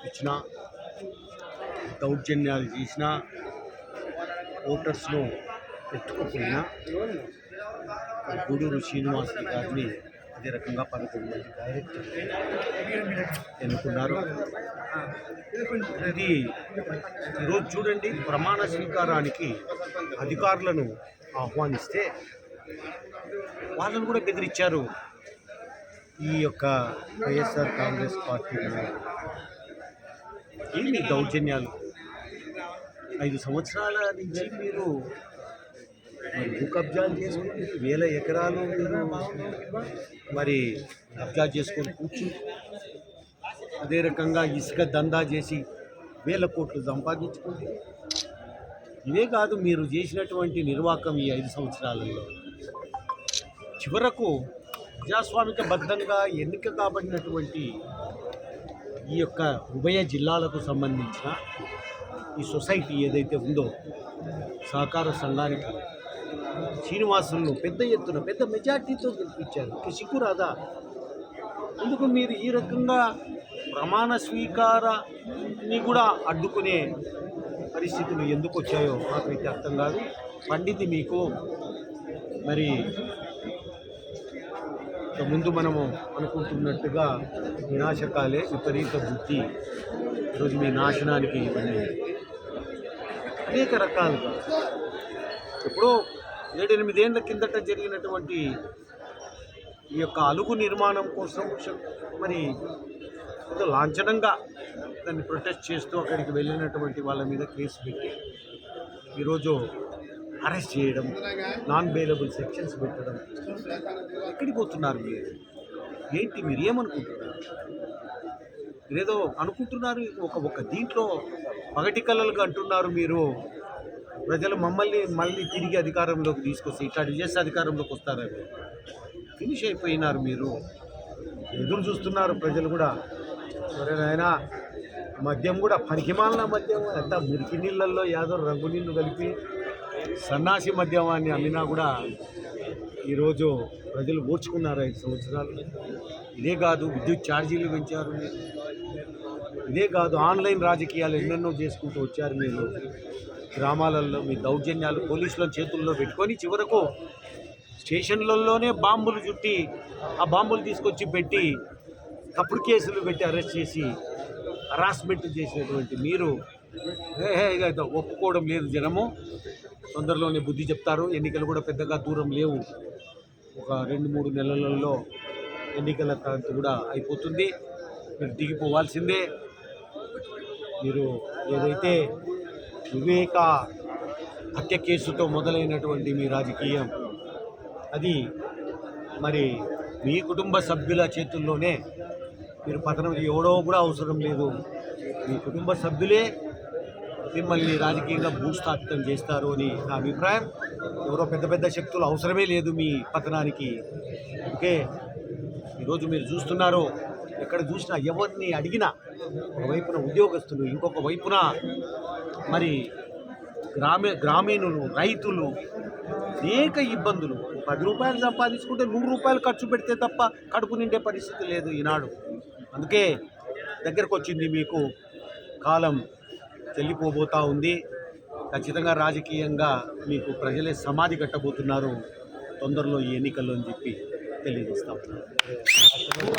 చూపించినా దౌర్జన్యాలు చేసినా ఓటర్స్ను పెట్టుకోకపోయినా గూడూరు శ్రీనివాస్ గారిని అదే రకంగా పదకొండు మంది డైరెక్టర్ ఎన్నుకున్నారు. ఇది ఈరోజు చూడండి ప్రమాణ స్వీకారానికి అధికారులను ఆహ్వానిస్తే వాళ్ళను కూడా బెదిరించారు. ఈ యొక్క వైఎస్ఆర్ కాంగ్రెస్ పార్టీ ఏమి ఏంటి దౌర్జన్యాలు? ఐదు సంవత్సరాల నుంచి మీరు భూ కబ్జాలు చేసుకుని వేల ఎకరాలు మీరు మరి కబ్జా చేసుకొని కూర్చుని అదే రకంగా ఇసుక దందా చేసి వేల కోట్లు సంపాదించుకుంది ఇవే కాదు మీరు చేసినటువంటి నిర్వాహకం ఈ ఐదు సంవత్సరాలలో. చివరకు ప్రజాస్వామిక బద్ధంగా ఎన్నిక కాబడినటువంటి ఈ యొక్క ఉభయ జిల్లాలకు సంబంధించిన ఈ సొసైటీ ఏదైతే ఉందో సహకార సంఘానికి శ్రీనివాసులను పెద్ద ఎత్తున పెద్ద మెజార్టీతో గెలిపించారు. ఇక రాదా ఎందుకు మీరు ఈ రకంగా ప్రమాణ స్వీకారాన్ని కూడా అడ్డుకునే పరిస్థితులు ఎందుకు వచ్చాయో నాకైతే అర్థం కాదు. పండితి మీకు మరి ఇంతకుముందు ముందు మనము అనుకుంటున్నట్టుగా వినాశకాలే విపరీత బుద్ధి. ఈరోజు మీ నాశనానికి ఇవన్నీ అనేక రకాలుగా. ఎప్పుడో ఏడెనిమిదేళ్ళ కిందట జరిగినటువంటి ఈ యొక్క అలుగు నిర్మాణం కోసం మరి ఏదో లాంఛనంగా దాన్ని ప్రొటెస్ట్ చేస్తూ అక్కడికి వెళ్ళినటువంటి వాళ్ళ మీద కేసు పెట్టి ఈరోజు అరెస్ట్ చేయడం నాన్ బెయిలబుల్ సెక్షన్స్ పెట్టడం. ఎక్కడికి పోతున్నారు మీరు? ఏంటి మీరు ఏమనుకుంటున్నారు? ఏదో అనుకుంటున్నారు ఒక ఒక దీంట్లో పగటి కళలుగా అంటున్నారు మీరు. ప్రజలు మమ్మల్ని మళ్ళీ తిరిగి అధికారంలోకి తీసుకొస్తే ఇట్లాంటి చేస్తే అధికారంలోకి వస్తారని ఫినిష్ అయిపోయినారు మీరు. ఎదురు చూస్తున్నారు ప్రజలు కూడా. సరేనాయన మద్యం కూడా పనికిమాలిన మద్యం అంతా మురికి నీళ్ళల్లో యాదో రంగు నీళ్ళు కలిపి సన్నాసి మద్యమాన్ని అమ్మినా కూడా ఈరోజు ప్రజలు ఓర్చుకున్నారు ఐదు సంవత్సరాలు. ఇదే కాదు విద్యుత్ ఛార్జీలు పెంచారు. ఇదే కాదు ఆన్లైన్ రాజకీయాలు ఎన్నెన్నో చేసుకుంటూ వచ్చారు మీరు. గ్రామాలలో మీ దౌర్జన్యాలు పోలీసుల చేతుల్లో పెట్టుకొని చివరకు స్టేషన్లలోనే బాంబులు చుట్టి ఆ బాంబులు తీసుకొచ్చి పెట్టి తప్పుడు కేసులు పెట్టి అరెస్ట్ చేసి హరాస్మెంట్ చేసినటువంటి మీరు. ఒప్పుకోవడం లేదు జనము. తొందరలోనే బుద్ధి చెప్తారు. ఎన్నికలు కూడా పెద్దగా దూరం లేవు. ఒక రెండు మూడు నెలలలో ఎన్నికల కాంతి కూడా అయిపోతుంది. మీరు దిగిపోవాల్సిందే. మీరు ఏదైతే వివేక హత్య కేసుతో మొదలైనటువంటి మీ రాజకీయం అది మరి మీ కుటుంబ సభ్యుల చేతుల్లోనే మీరు పతనం ఎవడో కూడా అవసరం లేదు. మీ కుటుంబ సభ్యులే మిమ్మల్ని రాజకీయంగా భూస్థాపితం చేస్తారు అని నా అభిప్రాయం. ఎవరో పెద్ద పెద్ద శక్తులు అవసరమే లేదు మీ పతనానికి. ఓకే? ఈరోజు మీరు చూస్తున్నారు ఎక్కడ చూసినా ఎవరిని అడిగినా ఒకవైపున ఉద్యోగస్తులు ఇంకొక వైపున మరి గ్రామీ గ్రామీణులు రైతులు అనేక ఇబ్బందులు. పది రూపాయలు సంపాదించుకుంటే నూరు రూపాయలు ఖర్చు పెడితే తప్ప కడుపు నిండే పరిస్థితి లేదు ఈనాడు. అందుకే దగ్గరకు వచ్చింది మీకు కాలం చెల్లిపోబోతా ఉంది. ఖచ్చితంగా రాజకీయంగా మీకు ప్రజలే సమాధి కట్టబోతున్నారు. తొందరలో ఈ ఎన్నికల్లో అని చెప్పి తెలియజేస్తాం